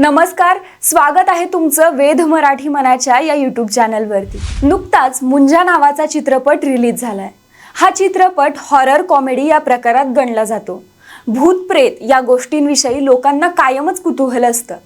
नमस्कार स्वागत आहे तुमचं वेद मराठी मनाच्या या यूट्यूब चॅनलवरती. नुकताच मुंजा नावाचा चित्रपट रिलीज झालाय. हा चित्रपट हॉरर कॉमेडी या प्रकारात गणला जातो. भूत प्रेत या गोष्टींविषयी लोकांना कायमच कुतूहल असतं.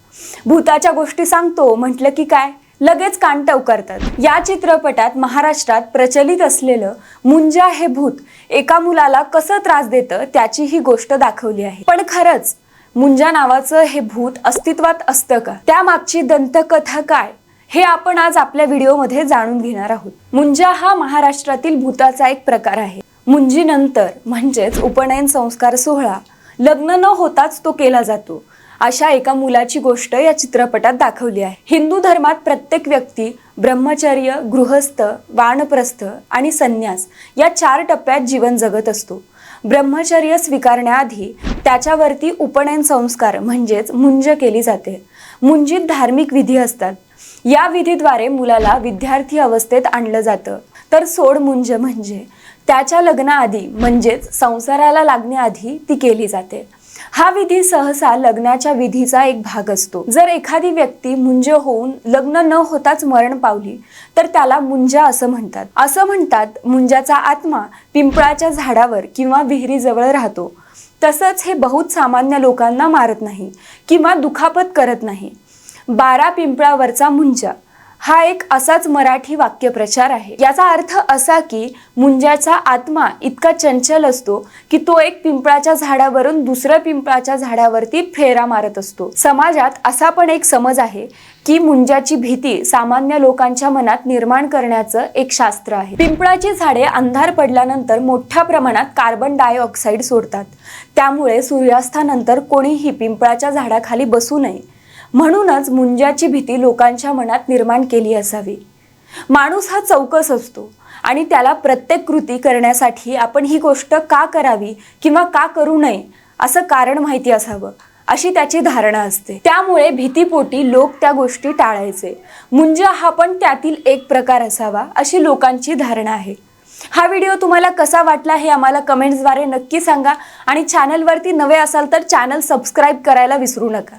भूताच्या गोष्टी सांगतो म्हटलं की काय? लगेच कान करतात या चित्रपटात महाराष्ट्रात प्रचलित असलेलं मुंजा हे भूत एका मुलाला कसं त्रास देतं त्याची ही गोष्ट दाखवली आहे. पण खरंच मुंजा नावाचं हे भूत अस्तित्वात असतं का? त्यामागची दंतकथा काय? हे आपण आज आपल्या व्हिडिओमध्ये जाणून घेणार आहोत. मुंजा हा महाराष्ट्रातील भूताचा एक प्रकार आहे. मुंजीनंतर म्हणजेच उपनयन संस्कार सोहळा लग्न न होताच तो केला जातो. अशा एका मुलाची गोष्ट या चित्रपटात दाखवली आहे. हिंदू धर्मात प्रत्येक व्यक्ती ब्रह्मचर्य गृहस्थ वानप्रस्थ आणि संन्यास या चार टप्प्यात जीवन जगत असतो. ब्रह्मचर्य स्वीकारण्याआधी त्याच्यावरती उपनयन संस्कार म्हणजेच मुंज केली जाते. मुंजीत धार्मिक विधी असतात. या विधीद्वारे मुलाला विद्यार्थी अवस्थेत आणलं जातं. तर सोड मुंज म्हणजे त्याच्या लग्नाआधी म्हणजेच संसाराला लागण्याआधी ती केली जाते. हा विधी सहसा लग्नाच्या विधीचा एक भाग असतो. जर एखादी व्यक्ती मुंज होऊन लग्न न होताच मरण पावली तर त्याला मुंजा असं म्हणतात. असं म्हणतात मुंजाचा आत्मा पिंपळाच्या झाडावर किंवा विहिरीजवळ राहतो. तसंच हे बहुत सामान्य लोकांना मारत नाही किंवा दुखापत करत नाही. बारा पिंपळावरचा मुंजा हा एक असाच मराठी वाक्यप्रचार आहे. याचा अर्थ असा की मुंजाचा आत्मा इतका चंचल असतो की तो एक पिंपळाच्या झाडावरून दुसऱ्या पिंपळाच्या झाडावरती फेरा मारत असतो. समाजात असा पण एक समज आहे की मुंजाची भीती सामान्य लोकांच्या मनात निर्माण करण्याचं एक शास्त्र आहे. पिंपळाची झाडे अंधार पडल्यानंतर मोठ्या प्रमाणात कार्बन डायऑक्साईड सोडतात. त्यामुळे सूर्यास्तानंतर कोणीही पिंपळाच्या झाडाखाली बसू नये. म्हणूनच मुंजाची भीती लोकांच्या मनात निर्माण केली असावी. माणूस हा चौकस असतो आणि त्याला प्रत्येक कृती करण्यासाठी आपण ही गोष्ट का करावी किंवा का करू नये असं कारण माहिती असावं अशी त्याची धारणा असते. त्यामुळे भीतीपोटी लोक त्या गोष्टी टाळायचे. मुंजा हा पण त्यातील एक प्रकार असावा अशी लोकांची धारणा आहे. हा व्हिडिओ तुम्हाला कसा वाटला हे आम्हाला कमेंट्सद्वारे नक्की सांगा आणि चॅनलवरती नवे असाल तर चॅनल सबस्क्राईब करायला विसरू नका.